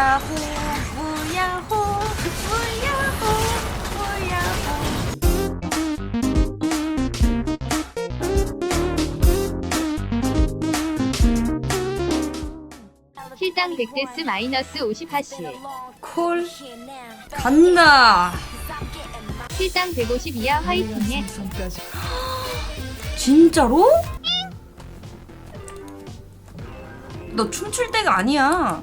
우야호 우야호 우야호 우야호. 킬당 100데스 마이너스 50하시. 콜. 간다. 킬당 150 이하 화이팅해. 진짜로? 너 춤출 때가 아니야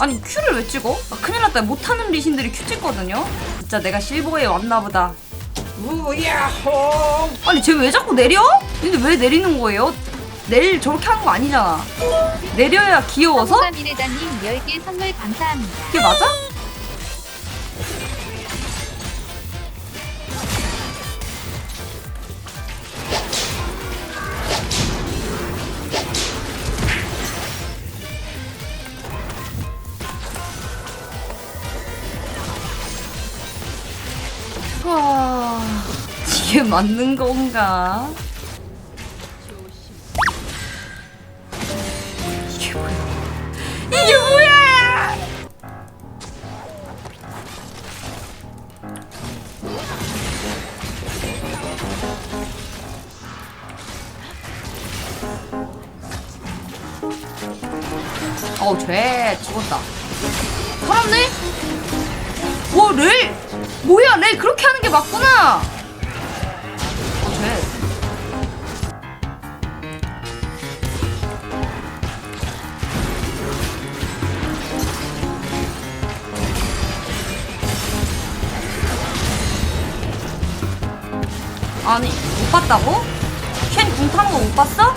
아니 큐를 왜 찍어? 아, 큰일 났다 못하는 리신들이 큐 찍거든요 진짜 내가 실버에 왔나보다 우야호 아니 쟤 왜 자꾸 내려? 근데 왜 내리는 거예요? 내릴 저렇게 하는 거 아니잖아 내려야 귀여워서? 성가 미래자님 10개 선물 감사합니다 그게 맞아? 맞는 건가? 어우 죄 죽었다. 살았네? 와 레일 뭐야 레일 그렇게 하는 게 맞구나 못 봤다고? 캔궁 타는 거 못 봤어?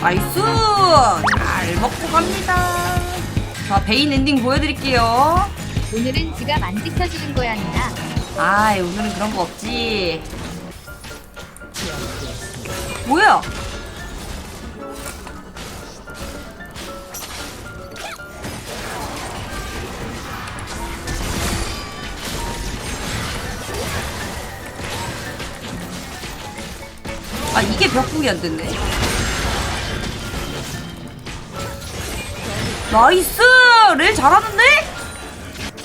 나이스! 잘 먹고 갑니다. 자, 베인 엔딩 보여드릴게요. 오늘은 지갑 안 지켜주는 거야 누나 아이, 오늘은 그런 거 없지. 뭐야? 아, 이게 벽국이 안 됐네. 나이스! 렐 잘하는데?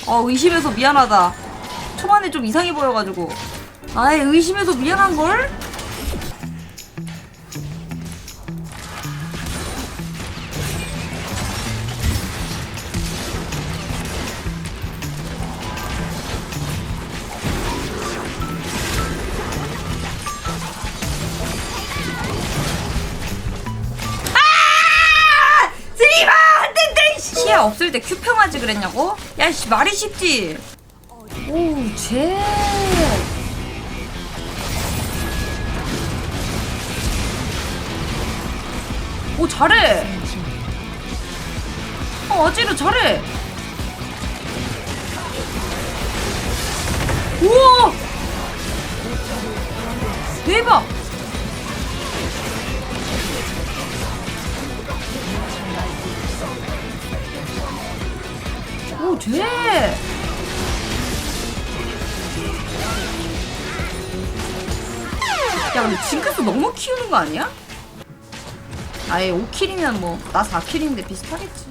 어, 의심해서 미안하다. 초반에 좀 이상해 보여가지고. 아이, 의심해서 미안한걸? 없을 때 큐평하지 그랬냐고? 야, 씨, 말이 쉽지? 오, 쟤. 오, 잘해. 어, 아지르 잘해. 우와! 대박! 야 근데 징크스 너무 키우는 거 아니야? 아예 5킬이면 뭐 나 4킬인데 비슷하겠지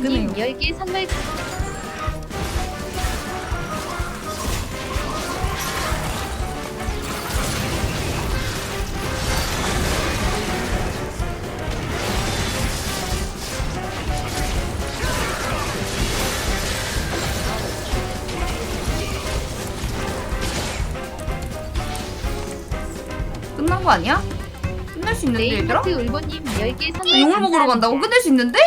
끄네요 10개 선물 끝난 거 아니야? 끝낼 수 있는데 네임 얘들아? 울보님 10개 선물 아, 용을 먹으러 간다고? 감사합니다. 끝낼 수 있는데?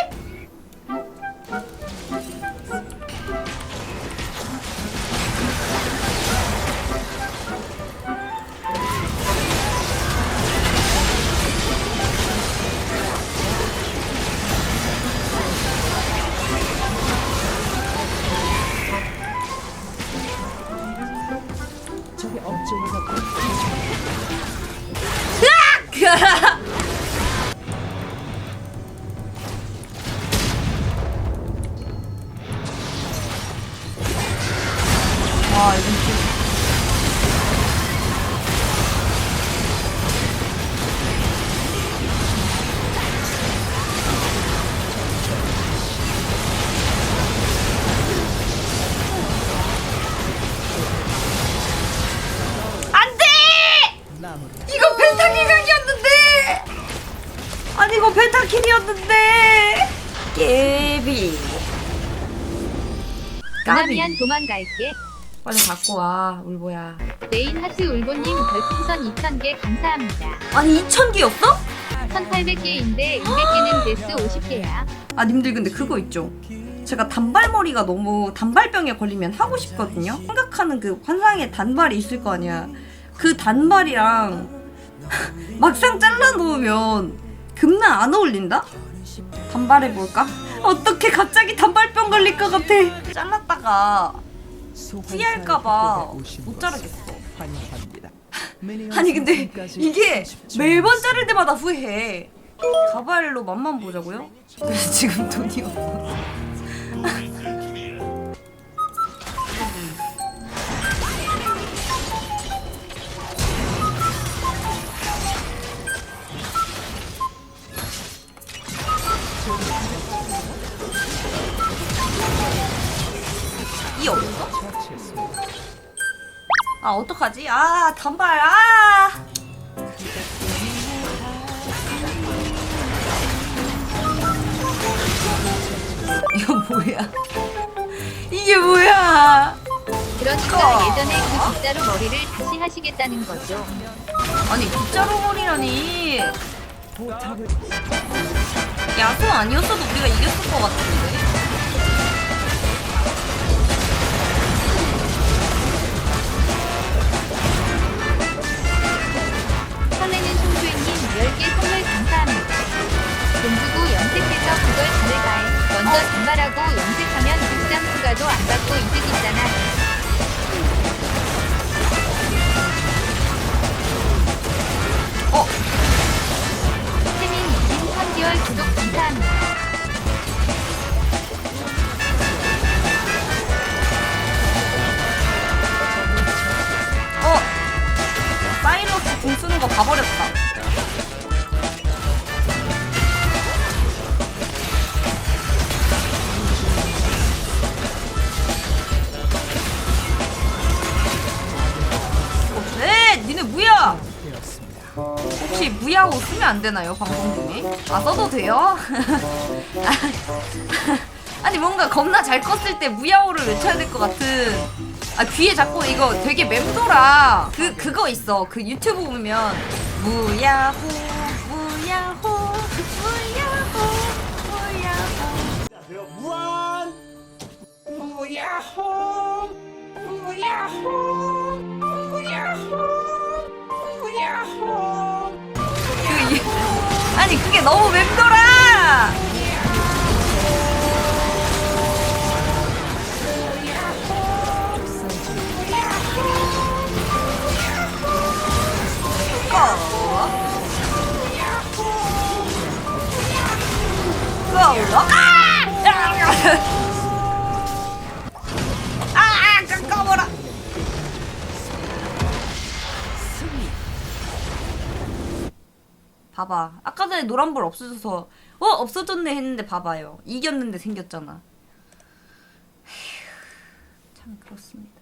이거 펜타킬이었는데! 깨비. 그러면 도망갈게. 빨리 갖고 와 울보야. 네인 하트 울보님 별풍선 2000개 감사합니다. 아니 2,000개였어? 1800개인데 200개는 데스 50개야. 아 님들 근데 그거 있죠? 제가 단발머리가 너무 단발병에 걸리면 하고 싶거든요? 생각하는 그 환상의 단발이 있을 거 아니야. 그 단발이랑 막상 잘라 놓으면 금나 안 어울린다? 단발해볼까? 어떻게 갑자기 단발병 걸릴 것 같아 잘랐다가 후회할까봐 못 자르겠어 아니 근데 이게 매번 자를 때마다 후회해 가발로 맛만 보자고요? 지금 돈이 없어 아 어떡하지? 아 단발 아 이거 뭐야? 이게 뭐야? 그러니까 어. 예전에 그 빗자루 머리를 다시 하시겠다는 거죠 아니 빗자루 머리라니 야수 아니었어도 우리가 이겼을 것 같은데 10개 선물 감사합니다 돈 주고 염색해서 그걸 다를 가해 먼저 단발하고 염색하면 극장 휴가도 안 받고 이득 있잖아. 어? 태민 님 3개월 구독 감사합니다. 어? 사이러스 공 쓰는 거 봐버렸다 안 되나요 방송 중에? 아 써도 돼요? 아니 뭔가 겁나 잘 컸을 때 무야호를 외쳐야 될 것 같은. 아 귀에 자꾸 이거 되게 맴돌아. 그 그거 있어. 그 유튜브 보면 무야호 무야호 무야호 무야호. 무한 무야호 무야호 무야호 무야호 아니 그게 너무 맴돌아. 봐봐. 아까 전에 노란불 없어져서 어 없어졌네 했는데 봐봐요. 이겼는데 생겼잖아. 에휴, 참 그렇습니다.